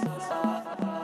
Забава.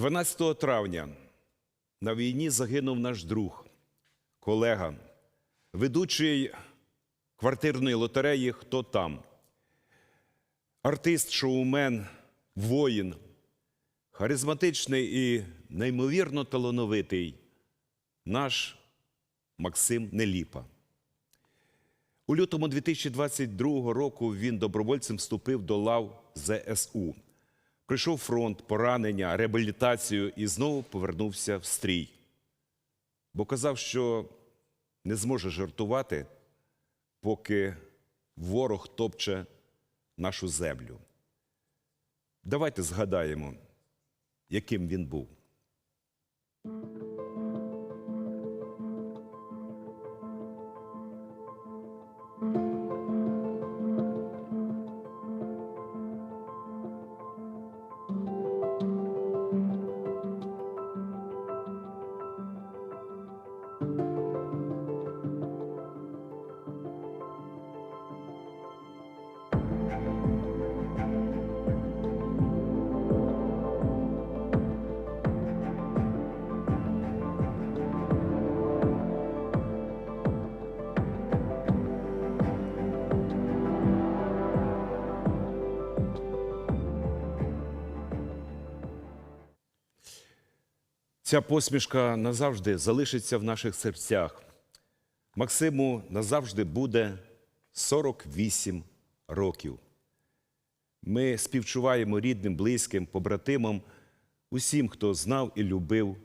12 травня на війні загинув наш друг, колега, ведучий квартирної лотереї Хто там? Артист, шоумен, воїн, харизматичний і неймовірно талановитий наш Максим Неліпа. У лютому 2022 року він добровольцем вступив до лав ЗСУ. Пройшов фронт, поранення, реабілітацію і знову повернувся в стрій. Бо казав, що не зможе жартувати, поки ворог топче нашу землю. Давайте згадаємо, яким він був. Ця посмішка назавжди залишиться в наших серцях. Максиму назавжди буде 48 років. Ми співчуваємо рідним, близьким, побратимам, усім, хто знав і любив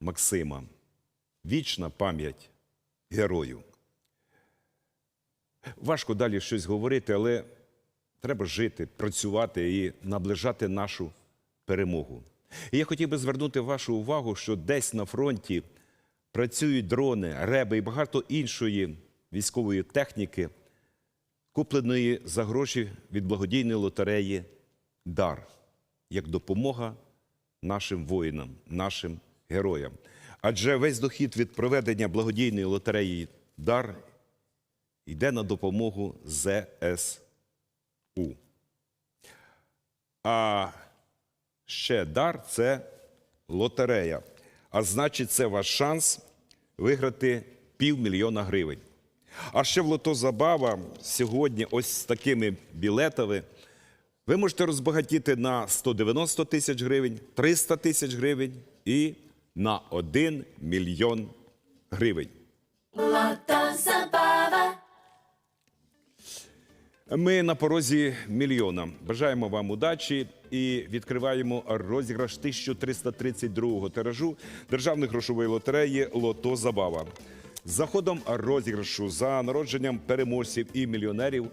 Максима. Вічна пам'ять герою. Важко далі щось говорити, але треба жити, працювати і наближати нашу перемогу. І я хотів би звернути вашу увагу, що десь на фронті працюють дрони, реби і багато іншої військової техніки, купленої за гроші від благодійної лотереї Дар як допомога нашим воїнам, нашим героям. Адже весь дохід від проведення благодійної лотереї Дар йде на допомогу ЗСУ. А ще дар це лотерея. А значить, це ваш шанс виграти півмільйона гривень. А ще в лото забава сьогодні ось з такими білетами. Ви можете розбагатіти на 190 тисяч гривень, 300 тисяч гривень і на 1 мільйон гривень. Лото забава. Ми на порозі мільйона. Бажаємо вам удачі і відкриваємо розіграш 1332-го тиражу Державної грошової лотереї Лото Забава. За ходом розіграшу за народженням переможців і мільйонерів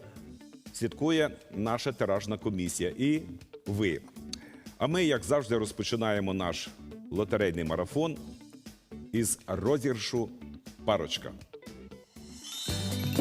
слідкує наша тиражна комісія і ви. А ми, як завжди, розпочинаємо наш лотерейний марафон із розіграшу парочка.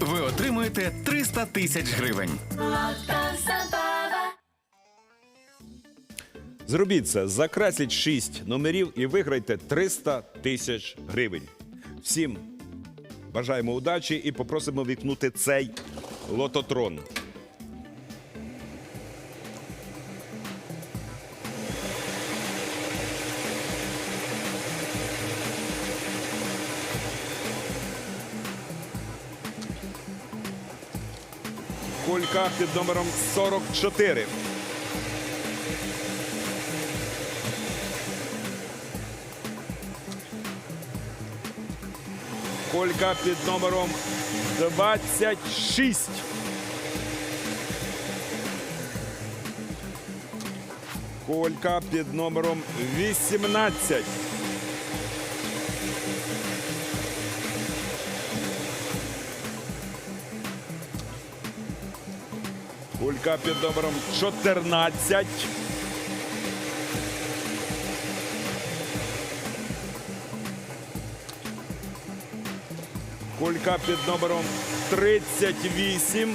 Ви отримуєте 300 тисяч гривень. Зробіть це, закрасіть 6 номерів і виграйте 300 тисяч гривень. Всім бажаємо удачі і попросимо вікнути цей лототрон. Кулька під номером 44. Колька під номером 26. Колька під номером 18. Кулька під номером 14. Кулька під номером 38.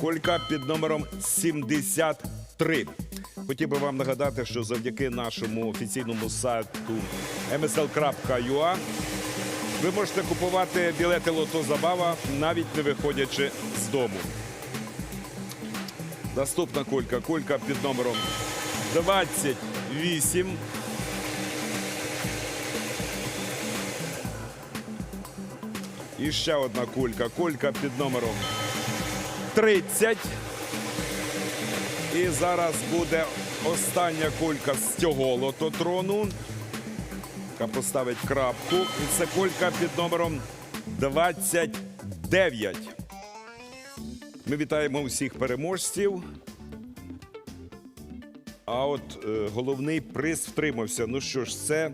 Кулька під номером 73. Хотів би вам нагадати, що завдяки нашому офіційному сайту msl.ua ви можете купувати білети Лото Забава, навіть не виходячи з дому. Наступна кулька. Кулька під номером 28. І ще одна кулька. Кулька під номером 30. І зараз буде остання кулька з цього лототрону, яка поставить крапку. І це кулька під номером 29. Ми вітаємо усіх переможців. А от е, головний приз втримався. Ну що ж, це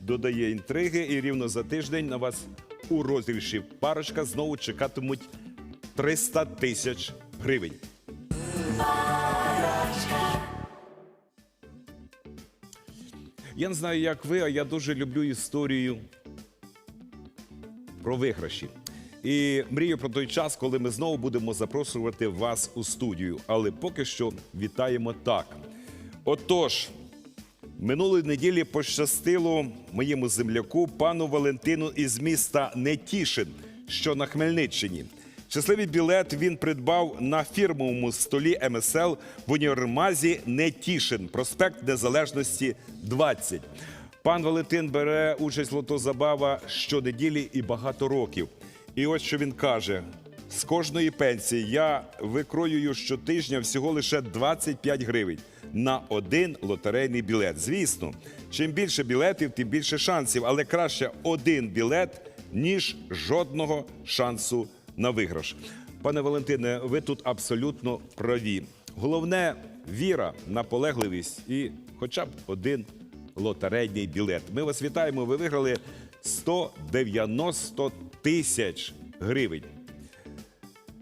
додає інтриги, і рівно за тиждень на вас у розіграші парочка знову чекатимуть 300 тисяч гривень. Я не знаю, як ви, а я дуже люблю історію про виграші. І мрію про той час, коли ми знову будемо запрошувати вас у студію. Але поки що вітаємо так. Отож, минулої неділі пощастило моєму земляку, пану Валентину із міста Нетішин, що на Хмельниччині. Щасливий білет він придбав на фірмовому столі МСЛ в універмазі Нетішин, проспект Незалежності 20. Пан Валентин бере участь в лотозабава щонеділі і багато років. І ось що він каже: з кожної пенсії я викроюю щотижня всього лише 25 гривень на один лотерейний білет. Звісно, чим більше білетів, тим більше шансів, але краще один білет, ніж жодного шансу на виграш. Пане Валентине, ви тут абсолютно праві. Головне віра, наполегливість і хоча б один лотерейний білет. Ми вас вітаємо. Ви виграли 190 тисяч гривень.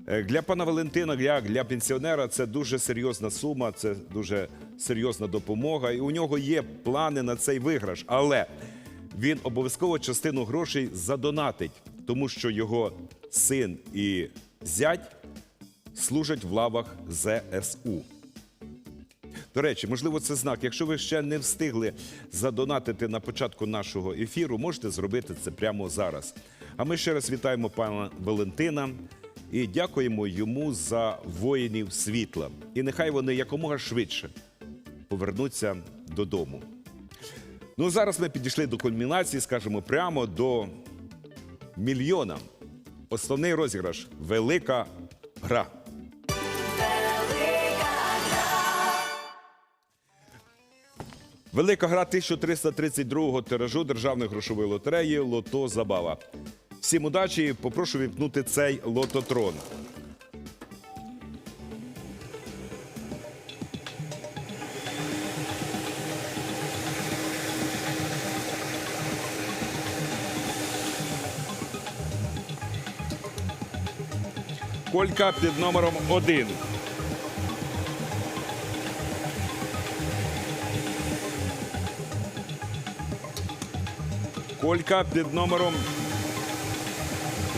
Е, Для пана Валентина, як для пенсіонера, це дуже серйозна сума, це дуже серйозна допомога. І у нього є плани на цей виграш. Але він обов'язково частину грошей задонатить, тому що його син і зять служать в лавах ЗСУ. До речі, можливо, це знак. Якщо ви ще не встигли задонатити на початку нашого ефіру, можете зробити це прямо зараз. А ми ще раз вітаємо пана Валентина і дякуємо йому за воїнів світла. І нехай вони якомога швидше повернуться додому. Ну, зараз ми підійшли до кульмінації, скажімо, прямо до мільйона. Основний розіграш велика гра. Велика гра 1332-го тиражу державної грошової лотереї Лото Забава. Всім удачі! Попрошу вімкнути цей лототрон. Колька під номером 1. Колька під номером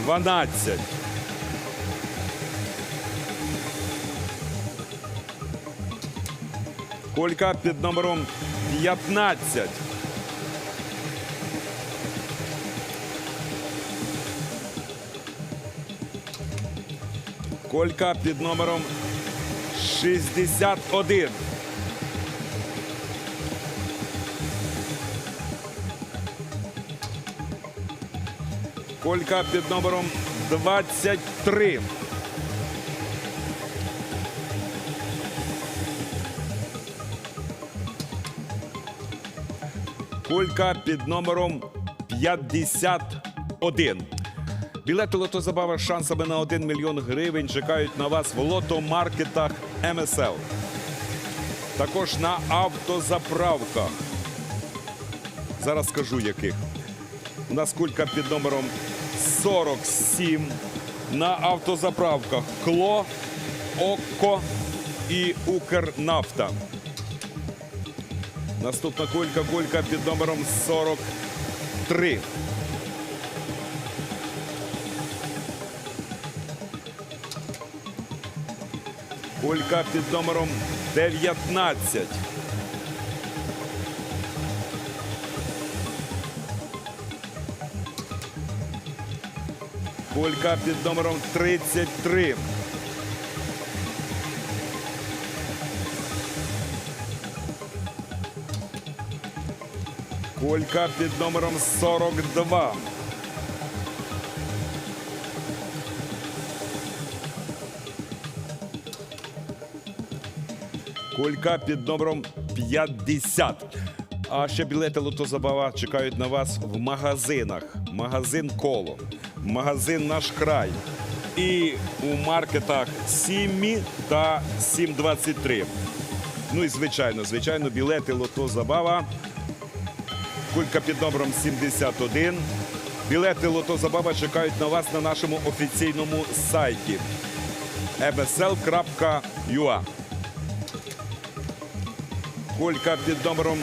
12. Колька під номером 15. Колька під номером 61. Колька під номером 23. Колька під номером 51. Білети лотозабава з шансами на 1 мільйон гривень чекають на вас в лотомаркетах МСЛ. Також на автозаправках. Зараз скажу яких. У нас кулька під номером 47 на автозаправках Кло, Окко і Укрнафта. Наступна кулька, кулька під номером 43. Кулька під номером 19. Кулька під номером 33. Кулька під номером 42. Кулька під номером 50. А ще білети лотозабава чекають на вас в магазинах. Магазин Коло, магазин Наш край і у маркетах Сіммі та 723. Ну і звичайно, звичайно, білети Лото Забава. Кулька під номером 71. Білети Лото Забава чекають на вас на нашому офіційному сайті ebsl.ua. Кулька під номером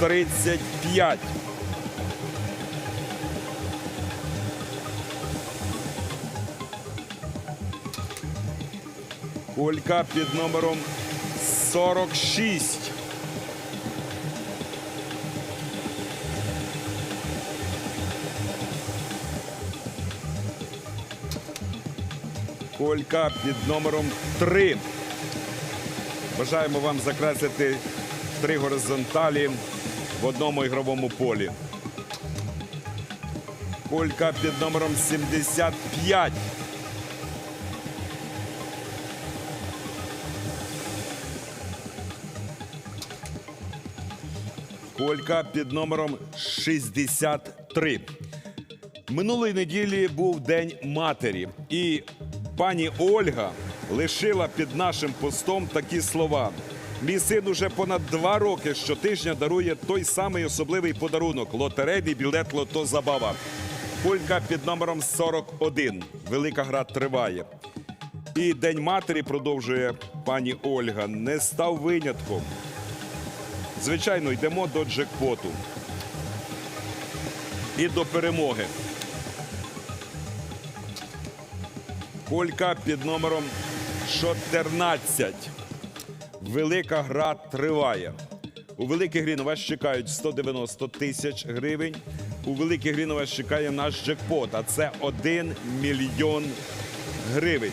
35. Кулька під номером 46. Колька під номером 3. Бажаємо вам закреслити три горизонталі в одному ігровому полі. Колька під номером 75. Колька під номером 63. Минулої неділі був День матері, і пані Ольга лишила під нашим постом такі слова. Мій син уже понад два роки щотижня дарує той самий особливий подарунок лотерейний білет Лото Забава. Кулька під номером 41. Велика гра триває. І День матері продовжує пані Ольга. Не став винятком. Звичайно, йдемо до джекпоту і до перемоги. Колька під номером 14. Велика гра триває. У великій грі на вас чекають 190 тисяч гривень. У великій грі на вас чекає наш джекпот, а це 1 мільйон гривень.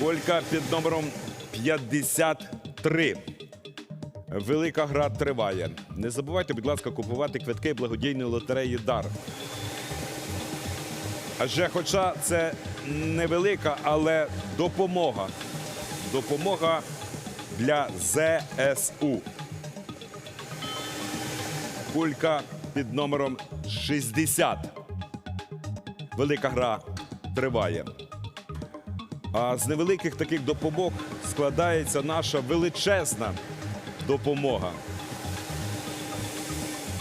Колька під номером 53. Велика гра триває. Не забувайте, будь ласка, купувати квитки благодійної лотереї Дар. Адже, хоча це невелика, але допомога. Допомога для ЗСУ. Кулька під номером 60. Велика гра триває. А з невеликих таких допомог складається наша величезна допомога.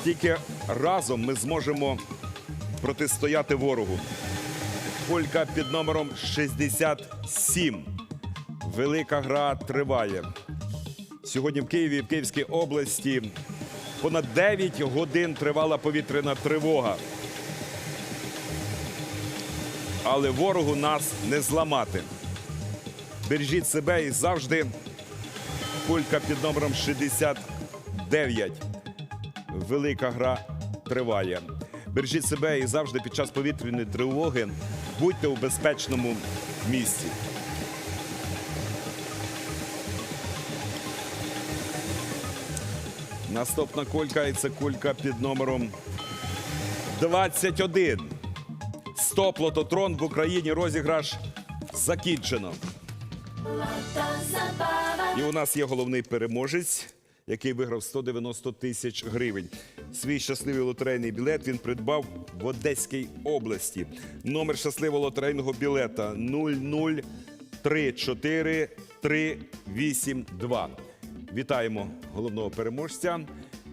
Тільки разом ми зможемо протистояти ворогу. Колька під номером 67. Велика гра триває. Сьогодні в Києві, в Київській області, понад 9 годин тривала повітряна тривога. Але ворогу нас не зламати. Бережіть себе і завжди кулька під номером 69. Велика гра триває. Бережіть себе і завжди під час повітряної тривоги будьте у безпечному місці. Наступна кулька і це кулька під номером 21. Стоп лототрон в Україні розіграш закінчено. І у нас є головний переможець, який виграв 190 тисяч гривень. Свій щасливий лотерейний білет він придбав в Одеській області. Номер щасливого лотерейного білета 0034382. Вітаємо головного переможця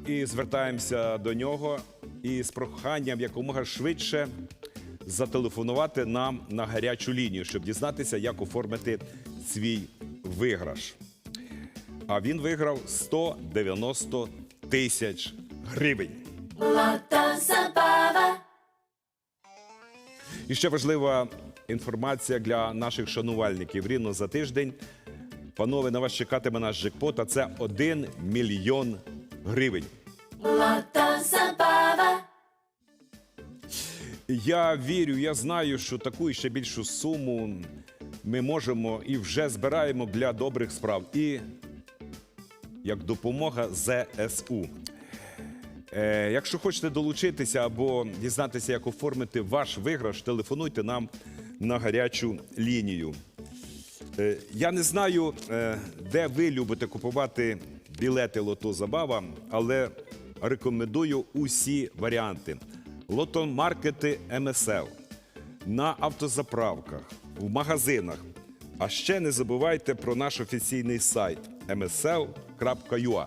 і звертаємося до нього із проханням якомога швидше зателефонувати нам на гарячу лінію, щоб дізнатися, як оформити свій виграш. А він виграв 190 тисяч гривень. І ще важлива інформація для наших шанувальників. Рівно за тиждень, панове, на вас чекатиме наш джекпот, а це 1 мільйон гривень. Я вірю, я знаю, що таку і ще більшу суму ми можемо і вже збираємо для добрих справ. І як допомога ЗСУ. Е, якщо хочете долучитися або дізнатися, як оформити ваш виграш, телефонуйте нам на гарячу лінію. Е, я не знаю, е, де ви любите купувати білети Лото Забава, але рекомендую усі варіанти. Лотомаркети МСЛ, на автозаправках, в магазинах. А ще не забувайте про наш офіційний сайт msl.ua,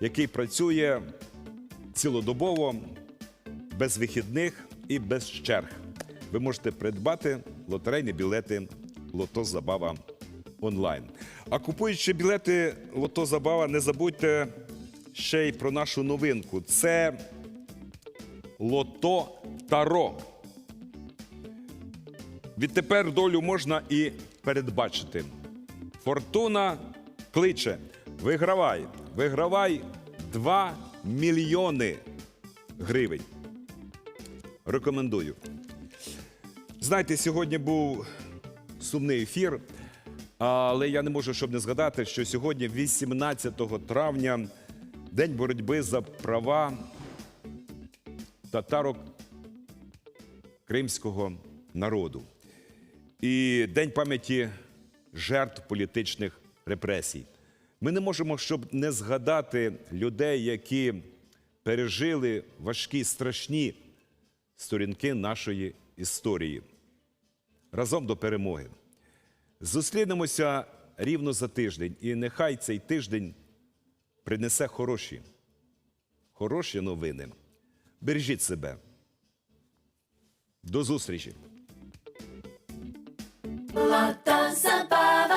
який працює цілодобово, без вихідних і без черг. Ви можете придбати лотерейні білети Лото Забава онлайн. А купуючи білети Лото Забава, не забудьте ще й про нашу новинку. Це Лото Таро. Відтепер долю можна і передбачити. Фортуна кличе. Вигравай, вигравай 2 мільйони гривень. Рекомендую. Знаєте, сьогодні був сумний ефір, але я не можу, щоб не згадати, що сьогодні, 18 травня, день боротьби за права татарок кримського народу. І День пам'яті жертв політичних репресій. Ми не можемо, щоб не згадати людей, які пережили важкі, страшні сторінки нашої історії. Разом до перемоги. Зустрінемося рівно за тиждень, і нехай цей тиждень принесе хороші, хороші новини. Бережіть себе. До зустрічі! Лото забава.